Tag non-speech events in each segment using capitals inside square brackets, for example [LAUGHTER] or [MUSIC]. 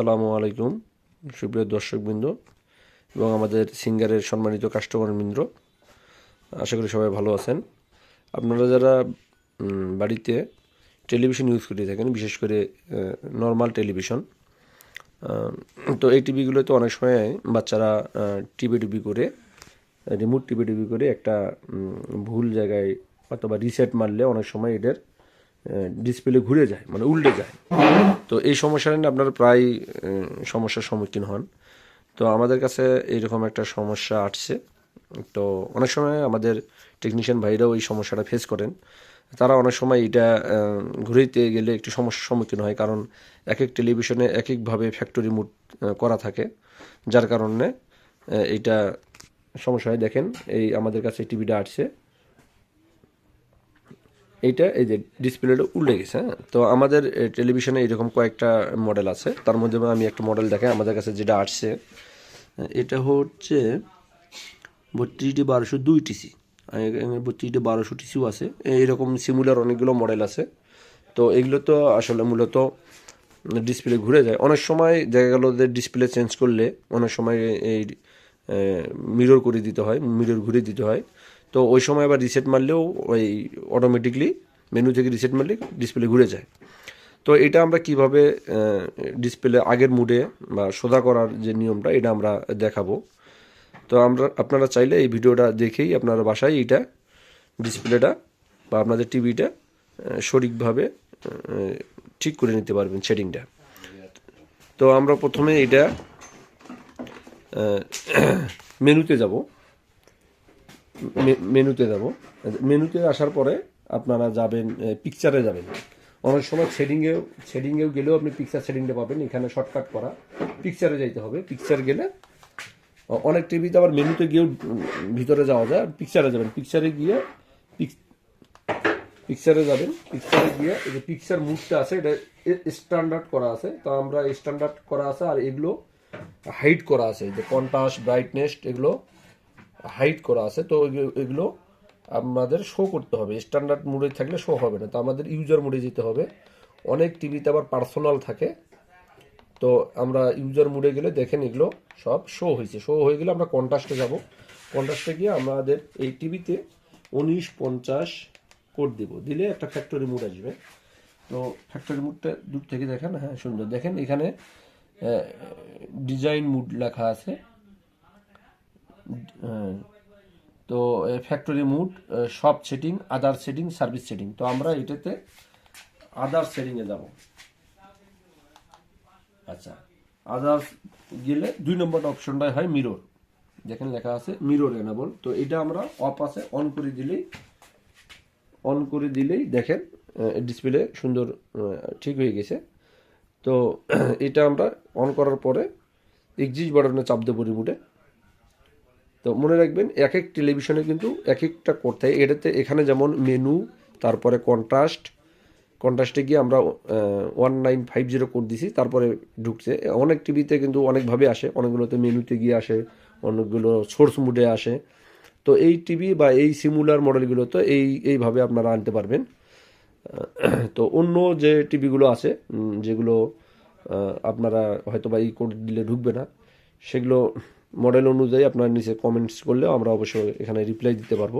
আসসালামু আলাইকুম, সুপ্রিয় দর্শকবৃন্দ এবং আমাদের সিঙ্গারের সম্মানিত কাস্টমারবৃন্দ। আশা করি সবাই ভালো আছেন। আপনারা যারা বাড়িতে টেলিভিশন ইউজ করে থাকেন, বিশেষ করে নর্মাল টেলিভিশন তো এই টিভিগুলোতে অনেক সময় বাচ্চারা টিভি টিভি করে, রিমোট টিভি টিভি করে একটা ভুল জায়গায় অথবা রিসেট মারলে অনেক সময় এদের ডিসপ্লে ঘুরে যায় মানে উল্টে যায়। তো এই সমস্যাটা নিয়ে আপনারা প্রায় সমস্যার সম্মুখীন হন। তো আমাদের কাছে এইরকম একটা সমস্যা আসছে। তো অনেক সময় আমাদের টেকনিশিয়ান ভাইরাও এই সমস্যাটা ফেস করেন। তারা অনেক সময় এটা আহ, ঘুরাইতে গেলে একটু সমস্যার সম্মুখীন হয়। কারণ এক এক টেলিভিশনে এক একভাবে ফ্যাক্টরি মুড করা থাকে। যার কারণে এইটা সমস্যা হয়। দেখেন এই আমাদের কাছে টিভিটা আসছে। এইটা, এই যে ডিসপ্লেটা উল্টে গেছে হ্যাঁ? তো আমাদের টেলিভিশনে এরকম কয়েকটা মডেল আছে। তার মধ্যে আমি একটা মডেল দেখাই, আমাদের কাছে যেটা আসছে এটা হচ্ছে বত্রিশটি বারোশো দুই টিসি বত্রিশটি বারোশো টিসিও আছে। এরকম সিমুলার অনেকগুলো মডেল আছে। তো এগুলো তো আসলে মূলত ডিসপ্লে ঘুরে যায়। অনেক সময় দেখা গেল ডিসপ্লে চেঞ্জ করলে অনেক সময় এই মিরর করে দিতে হয় মিরর ঘুরে দিতে হয়। তো ওই সময় আবার রিসেট মারলেও ওই অটোমেটিকলি মেনু থেকে রিসেট মারলে ডিসপ্লে ঘুরে যায়। তো এটা আমরা কীভাবে ডিসপ্লে আগের মুডে বা সোজা করার যে নিয়মটা, এটা আমরা দেখাবো। তো আমরা, আপনারা চাইলে এই ভিডিওটা দেখেই আপনারা বাসায় এইটা ডিসপ্লেটা বা আপনাদের টিভিটা সঠিকভাবে ঠিক করে নিতে পারবেন সেটিংটা। তো আমরা প্রথমে এটা মেনুতে যাব। মেনুতে যাব। মেনুতে আসার পরে আপনারা যাবেন পিকচারে যাবেন। অনেক সময় শেডিংয়েও শেডিংয়েও গেলেও আপনি পিকচার শেডিংটা পাবেন। এখানে শর্টকাট করা। পিকচারে যাইতে হবে। পিকচার গেলে অনেক টিভিতে আবার মেনুতে গিয়েও ভিতরে যাওয়া যায়। পিকচারে যাবেন। পিকচারে গিয়ে পিক- পিকচারে যাবেন। পিকচারে গিয়ে এই যে পিকচার মুডটা আছে, এটা স্ট্যান্ডার্ড করা আছে। তো আমরা স্ট্যান্ডার্ড করা আছে আর এগুলো হাইট করা আছে। যে কন্ট্রাস্ট ব্রাইটনেস এগুলো হাইট করা আছে, তো এগুলো- আমাদের শো করতে হবে। স্ট্যান্ডার্ড মোডে থাকলে শো হবে না। তো আমাদের ইউজার মোডে যেতে হবে। অনেক টিভিতে আবার পার্সোনাল থাকে। তো আমরা ইউজার মোডে গেলে দেখেন এগুলো সব শো হয়েছে। শো হয়ে গেলে আমরা কন্ট্রাস্টে যাব। কন্ট্রাস্টে গিয়ে আমাদের এই টিভিতে উনিশ পঞ্চাশ কোড দিব। দিলে একটা ফ্যাক্টরি মুড আসবে। তো ফ্যাক্টরি মুডটা দূর থেকে দেখেন। হ্যাঁ সুন্দর। দেখেন এখানে ডিজাইন মুড লেখা আছে। তো ফ্যাক্টরি মুড সব setting other setting service setting তো আমরা এটাতে আদার সেটিংয়ে যাব। আচ্ছা আদার্স গেলে দুই নম্বর অপশনটাই হয় মিরর যেখানে লেখা আছে মিরর এনেবল তো এটা আমরা অফ আছে অন করে দিলেই অন করে দিলেই দেখেন ডিসপ্লে সুন্দর ঠিক হয়ে গেছে। তো, [CLEARS THROAT] এটা আমরা অন করার পরে এক্সিট বাটনে চাপ দেবো রিমোটে তো মনে রাখবেন এক এক টেলিভিশনে কিন্তু এক একটা করতে হয় এটাতে এখানে যেমন মেনু তারপরে কন্ট্রাস্ট কন্ট্রাস্টে গিয়ে আমরা one nine five zero code দিছি, তারপরে ঢুকছে। অনেক টিভিতে কিন্তু অনেকভাবে আসে। অনেকগুলোতে মেনুতে গিয়ে আসে, অনেকগুলো সোর্স মুডে আসে। তো এই টিভি বা এই সিমুলার মডেলগুলো তো এই, এইভাবে আপনারা আনতে পারবেন। তো অন্য যে টিভিগুলো আছে যেগুলো আপনারা হয়তো বা এই কোড দিলে ঢুকবে না, সেগুলো মডেল অনুযায়ী আপনার নিচে কমেন্টস করলেও আমরা অবশ্যই এখানে রিপ্লাই দিতে পারব।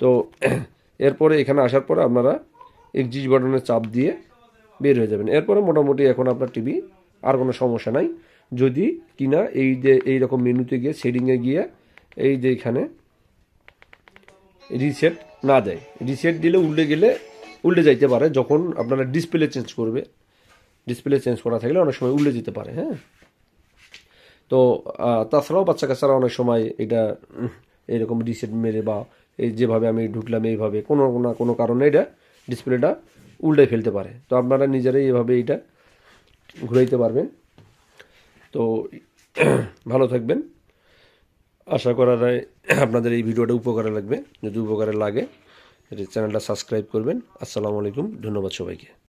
তো, এরপরে এখানে আসার পরে আপনারা এক্সিট বাটনে চাপ দিয়ে বের হয়ে যাবেন। এরপরে মোটামুটি এখন আপনার টিভি আর কোনো সমস্যা নাই। যদি কিনা এই যে, এই রকম মেনুতে গিয়ে সেটিংয়ে গিয়ে, এই যে এখানে রিসেট না দেয় রিসেট দিলে উল্টে গেলে উল্টে যাইতে পারে, যখন আপনারা ডিসপ্লে চেঞ্জ করবে। ডিসপ্লে চেঞ্জ করা থাকলে অনেক সময় উল্টে যেতে পারে হ্যাঁ? তো তাছাড়াও বাচ্চা কাচ্চারা অনেক সময় এটা এরকম রিসেট মেরে বা এই যেভাবে আমি ঢুকলাম এইভাবে, কোনো না কোনো কারণে এটা ডিসপ্লেটা উল্টে ফেলতে পারে। তো আপনারা নিজেরাই এভাবে এটা ঘুরাইতে পারবেন। তো, [CLEARS THROAT] ভালো থাকবেন। আশা করা যায় আপনাদের এই ভিডিওটা উপকারে লাগবে। যদি উপকারে লাগে চ্যানেলটা সাবস্ক্রাইব করবেন। আসসালামু আলাইকুম। ধন্যবাদ সবাইকে।